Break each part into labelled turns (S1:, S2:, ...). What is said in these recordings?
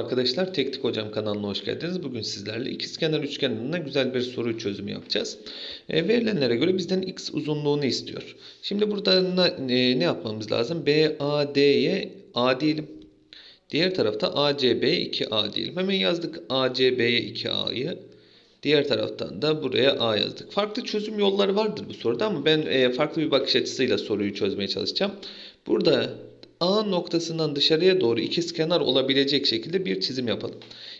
S1: Arkadaşlar Teknik Hocam kanalına hoş geldiniz. Bugün sizlerle ikizkenar üçgeninden güzel bir soru çözümü yapacağız. E, verilenlere göre bizden x uzunluğunu istiyor. Şimdi burada ne, e, ne yapmamız lazım? BAD'ye A diyelim. Diğer tarafta ACB'ye 2A diyelim. Hemen yazdık ACB'ye 2A'yı. Diğer taraftan da buraya A yazdık. Farklı çözüm yolları vardır bu soruda ama ben e, farklı bir bakış açısıyla soruyu çözmeye çalışacağım. Burada A noktasından dışarıya doğru ikizkenar olabilecek şekilde bir çizim yapalım.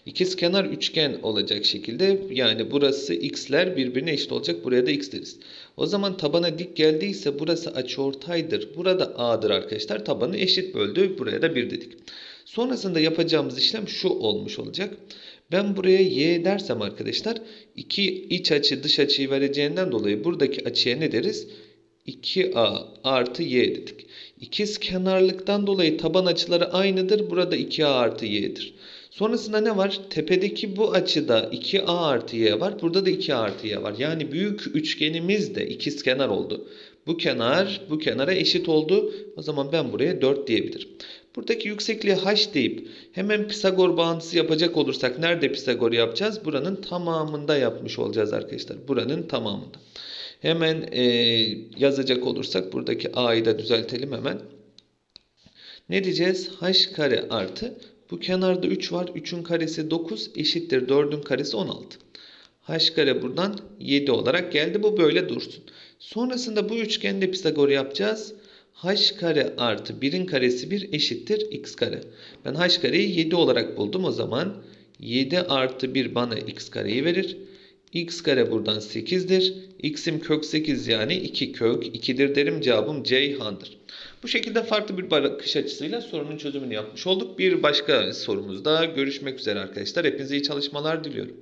S1: İkizkenar üçgen olacak şekilde yani burası x'ler birbirine eşit olacak. Buraya da x deriz. O zaman tabana dik geldiyse burası açıortaydır. Burada A'dır arkadaşlar. Tabanı eşit böldü. Buraya da 1 dedik. Sonrasında yapacağımız işlem şu olmuş olacak. Ben buraya y dersem arkadaşlar iki iç açı dış açıyı vereceğinden dolayı buradaki açıya ne deriz? 2a artı y dedik. İkiz kenarlıktan dolayı taban açıları aynıdır. Burada 2a artı y'dir. Sonrasında ne var? Tepedeki bu açıda 2a artı y var. Burada da 2a artı y var. Yani büyük üçgenimiz de ikiz kenar oldu. Bu kenar bu kenara eşit oldu. O zaman ben buraya 4 diyebilirim. Buradaki yüksekliği h deyip hemen Pisagor bağıntısı yapacak olursak nerede Pisagor yapacağız? Buranın tamamında yapmış olacağız arkadaşlar. Buranın tamamında. Hemen e, yazacak olursak buradaki a'yı da düzeltelim hemen. Ne diyeceğiz? h kare artı bu kenarda 3 var. 3'ün karesi 9 eşittir 4'ün karesi 16. h kare buradan 7 olarak geldi. Bu böyle dursun. Sonrasında bu üçgende Pisagor yapacağız. h kare artı 1'in karesi 1 eşittir x kare. Ben h kareyi 7 olarak buldum. O zaman 7 artı 1 bana x kareyi verir. X kare buradan 8'dir. x'im kök 8 yani 2 kök 2'dir derim. Cevabım Ceyhan'dır. Bu şekilde farklı bir bakış açısıyla sorunun çözümünü yapmış olduk. Bir başka sorumuzda görüşmek üzere arkadaşlar. Hepinize iyi çalışmalar diliyorum.